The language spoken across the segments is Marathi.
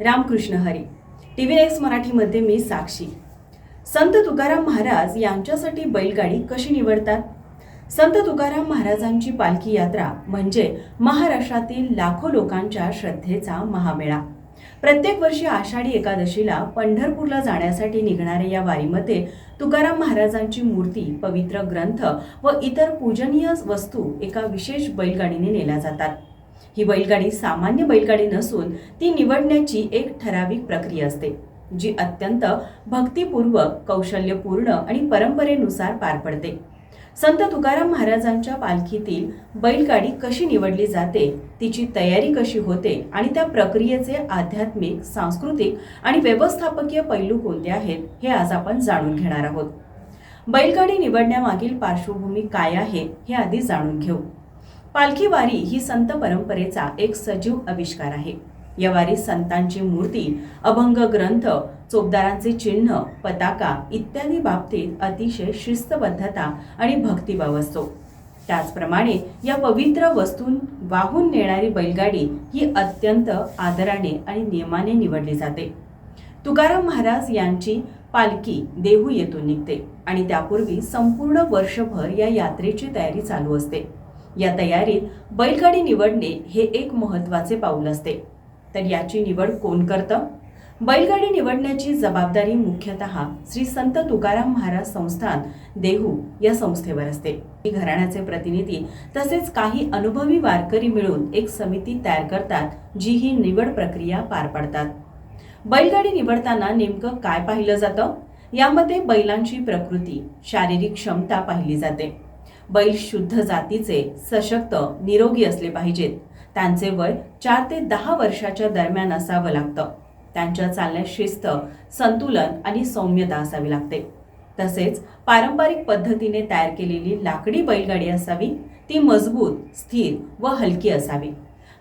Ramkrishna Hari. T V X मराठीमध्ये मी साक्षी. संत तुकाराम महाराज यांच्यासाठी बैलगाडी कशी निवडतात? संत तुकाराम महाराजांची पालखी यात्रा म्हणजे महाराष्ट्रातील लाखो लोकांच्या श्रद्धेचा महामेळा. प्रत्येक वर्षी आषाढी एकादशीला पंढरपूरला जाण्यासाठी निघणाऱ्या या वारीमध्ये तुकाराम महाराजांची मूर्ती पवित्र ग्रंथ व इतर पूजनीय वस्तू एका विशेष बैलगाडीने नेल्या जातात. ही बैलगाडी सामान्य बैलगाडी नसून ती निवडण्याची एक ठराविक प्रक्रिया असते जी अत्यंत भक्तीपूर्वक कौशल्यपूर्ण आणि परंपरेनुसार पार पडते. संत तुकाराम महाराजांच्या पालखीतील बैलगाडी कशी निवडली जाते तिची तयारी कशी होते आणि त्या प्रक्रियेचे आध्यात्मिक सांस्कृतिक आणि व्यवस्थापकीय पैलू कोणते आहेत हे आज आपण जाणून घेणार आहोत. बैलगाडी निवडण्यामागील पार्श्वभूमी काय आहे हे आधी जाणून घेऊ. पालखी वारी ही संत परंपरेचा एक सजीव आविष्कार आहे. या वारीत संतांची मूर्ती अभंग ग्रंथ चोपदारांचे चिन्ह पताका इत्यादी बाबतीत अतिशय शिस्तबद्धता आणि भक्तिभाव असतो. त्याचप्रमाणे या पवित्र वस्तूं वाहून नेणारी बैलगाडी ही अत्यंत आदराने आणि नियमाने निवडली जाते. तुकाराम महाराज यांची पालखी देहू येथून निघते आणि त्यापूर्वी संपूर्ण वर्षभर या यात्रेची तयारी चालू असते. या तयारीत बैलगाडी निवडणे हे एक महत्त्वाचे पाऊल असते. तर याची निवड कोण करतं? बैलगाडी निवडण्याची जबाबदारी मुख्यतः श्री संत तुकाराम महाराज संस्थान देहू या संस्थेवर असते. घराण्याचे प्रतिनिधी तसेच काही अनुभवी वारकरी मिळून एक समिती तयार करतात जी ही निवड प्रक्रिया पार पाडतात. बैलगाडी निवडताना नेमकं काय पाहिलं जातं? यामध्ये बैलांची प्रकृती शारीरिक क्षमता पाहिली जाते. बैल शुद्ध जातीचे सशक्त निरोगी असले पाहिजेत. त्यांचे वय चार ते दहा वर्षाच्या दरम्यान असावं लागतं. त्यांच्या चालण्यात शिस्त संतुलन आणि सौम्यता असावी लागते. तसेच पारंपरिक पद्धतीने तयार केलेली लाकडी बैलगाडी असावी ती मजबूत स्थिर व हलकी असावी.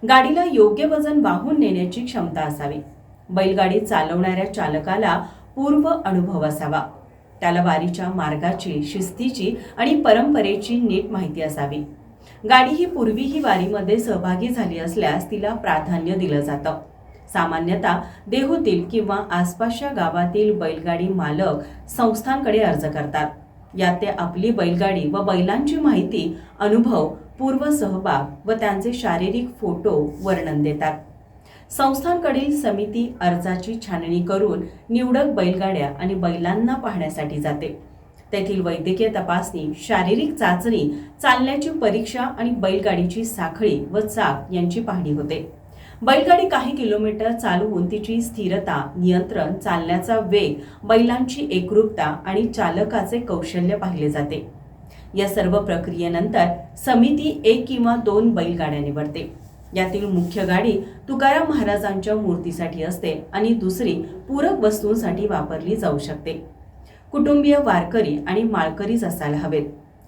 गाडीला योग्य वजन वाहून नेण्याची क्षमता असावी. बैलगाडी चालवणाऱ्या चालकाला पूर्व अनुभव असावा. त्याला वारीच्या मार्गाची शिस्तीची आणि परंपरेची नीट माहिती असावी. गाडी ही पूर्वीही वारीमध्ये सहभागी झाली असल्यास तिला प्राधान्य दिलं जातं. सामान्यतः देहूतील किंवा आसपासच्या गावातील बैलगाडी मालक संस्थांकडे अर्ज करतात. यात ते आपली बैलगाडी व बैलांची माहिती अनुभव पूर्व सहभाग व त्यांचे शारीरिक फोटो वर्णन देतात. संस्थांकडील समिती अर्जाची छाननी करून निवडक बैलगाड्या आणि बैलांना पाहण्यासाठी जाते. तेथील वैद्यकीय तपासणी शारीरिक चाचणी चालण्याची परीक्षा आणि बैलगाडीची साखळी व चाक यांची पाहणी होते. बैलगाडी काही किलोमीटर चालवून तिची स्थिरता नियंत्रण चालण्याचा वेग बैलांची एकरूपता आणि चालकाचे कौशल्य पाहिले जाते. या सर्व प्रक्रियेनंतर समिती एक किंवा दोन बैलगाड्या निवडते. यातील मुख्य गाडी तुकाराम महाराजांच्या मूर्तीसाठी असते आणि दुसरी पूरक वस्तूंसाठी वापरली जाऊ शकते. कुटुंबीय वारकरी आणि माळकरीच असायला हवेत.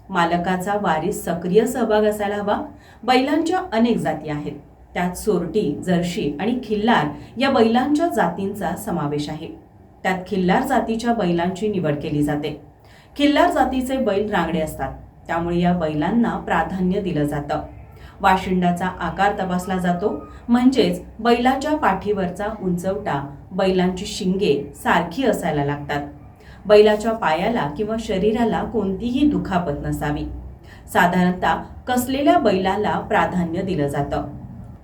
मालकाचा वारीस सक्रिय सहभाग असायला हवा. बैलांच्या अनेक जाती आहेत. त्यात सोरटी जर्शी आणि खिल्लार या बैलांच्या जातींचा समावेश आहे. त्यात खिल्लार जातीच्या बैलांची निवड केली जाते. खिल्लार जातीचे बैल रांगडे असतात. त्यामुळे या बैलांना प्राधान्य दिलं जातं. वाशिंडाचा आकार तपासला जातो. म्हणजेच बैलाच्या पाठीवरचा उंचवटा बैलांची शिंगे सारखी असायला लागतात. बैलाच्या पायाला किंवा शरीराला कोणतीही दुखापत नसावी. साधारणतः कसलेल्या बैलाला प्राधान्य दिलं जातं?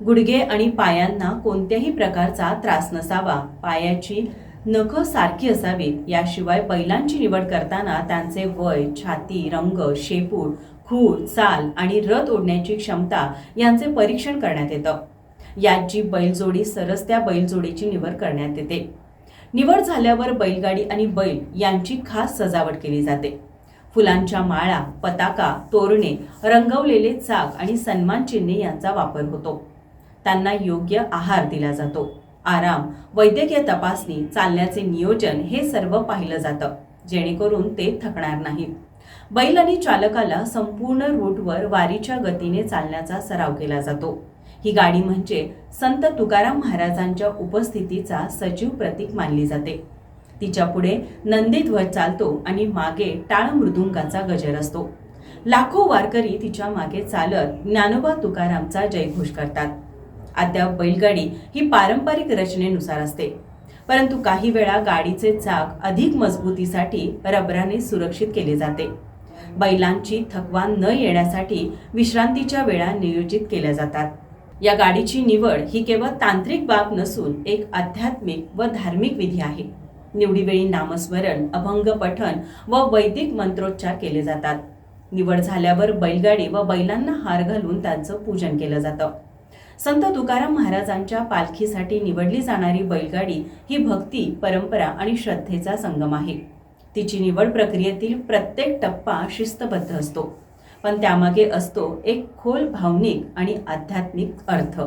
गुडघे आणि पायांना कोणत्याही प्रकारचा त्रास नसावा. पायाची नखं सारखी असावीत. याशिवाय बैलांची निवड करताना त्यांचे वय छाती रंग शेपूट खूर चाल आणि रथ ओढण्याची क्षमता यांचे परीक्षण करण्यात येतं. यात जी बैलजोडी सरस त्या बैलजोडीची निवड करण्यात येते. निवड झाल्यावर बैलगाडी आणि बैल यांची खास सजावट केली जाते. फुलांच्या माळा पताका तोरणे रंगवलेले चाक आणि सन्मान चिन्हे यांचा वापर होतो. त्यांना योग्य आहार दिला जातो. आराम वैद्यकीय तपासणी चालण्याचे नियोजन हे सर्व पाहिलं जातं. जेणेकरून ते थकणार नाहीत. बैल आणि चालकाला संपूर्ण रूटवर वारीच्या गतीने चालण्याचा सराव केला जातो. ही गाडी म्हणजे संत तुकाराम महाराजांच्या उपस्थितीचा सजीव प्रतीक मानली जाते. तिच्या पुढे नंदीध्वज चालतो आणि मागे टाळ मृदुंगाचा गजर असतो. लाखो वारकरी तिच्यामागे चालत ज्ञानोबा तुकारामचा जयघोष करतात. अद्याप बैलगाडी ही पारंपरिक रचनेनुसार असते. परंतु काही वेळा गाडीचे चाक अधिक मजबूतीसाठी रबराने सुरक्षित केले जाते. बैलांची थकवा न येण्यासाठी विश्रांतीच्या वेळा नियोजित केल्या जातात. या गाडीची निवड ही केवळ तांत्रिक बाब नसून एक आध्यात्मिक व धार्मिक विधी आहे. निवडीवेळी नामस्मरण अभंग पठण व वैदिक मंत्रोच्चार केले जातात. निवड झाल्यावर बैलगाडी व बैलांना हार घालून त्यांचं पूजन केलं जातं. संत तुकाराम महाराजांच्या पालखीसाठी निवडली जाणारी बैलगाडी ही भक्ती परंपरा आणि श्रद्धेचा संगम आहे. तिची निवड प्रक्रियेतील प्रत्येक टप्पा शिस्तबद्ध असतो. पण त्यामागे असतो एक खोल भावनिक आणि आध्यात्मिक अर्थ.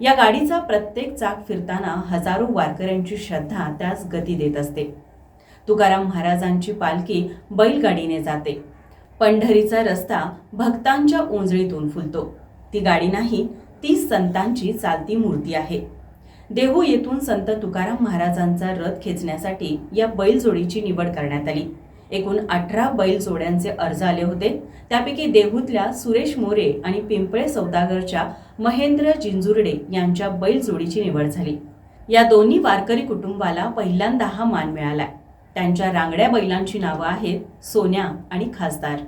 या गाडीचा प्रत्येक चाक फिरताना हजारो वारकऱ्यांची श्रद्धा त्यास गती देत असते. तुकाराम महाराजांची पालखी बैलगाडीने जाते. पंढरीचा रस्ता भक्तांच्या ओंजळीतून फुलतो. ती गाडी नाही ती संतांची चालती मूर्ती आहे. देहू येथून संत तुकाराम महाराजांचा रथ खेचण्यासाठी या बैलजोडीची निवड करण्यात आली. एकूण अठरा बैलजोड्यांचे अर्ज आले होते. त्यापैकी देहूतल्या सुरेश मोरे आणि पिंपळे सौदागरच्या महेंद्र जिंजुर्डे यांच्या बैलजोडीची निवड झाली. या दोन्ही वारकरी कुटुंबाला पहिल्यांदा हा मान मिळाला त्यांच्या रांगड्या बैलांची नावं आहेत सोन्या आणि खासदार.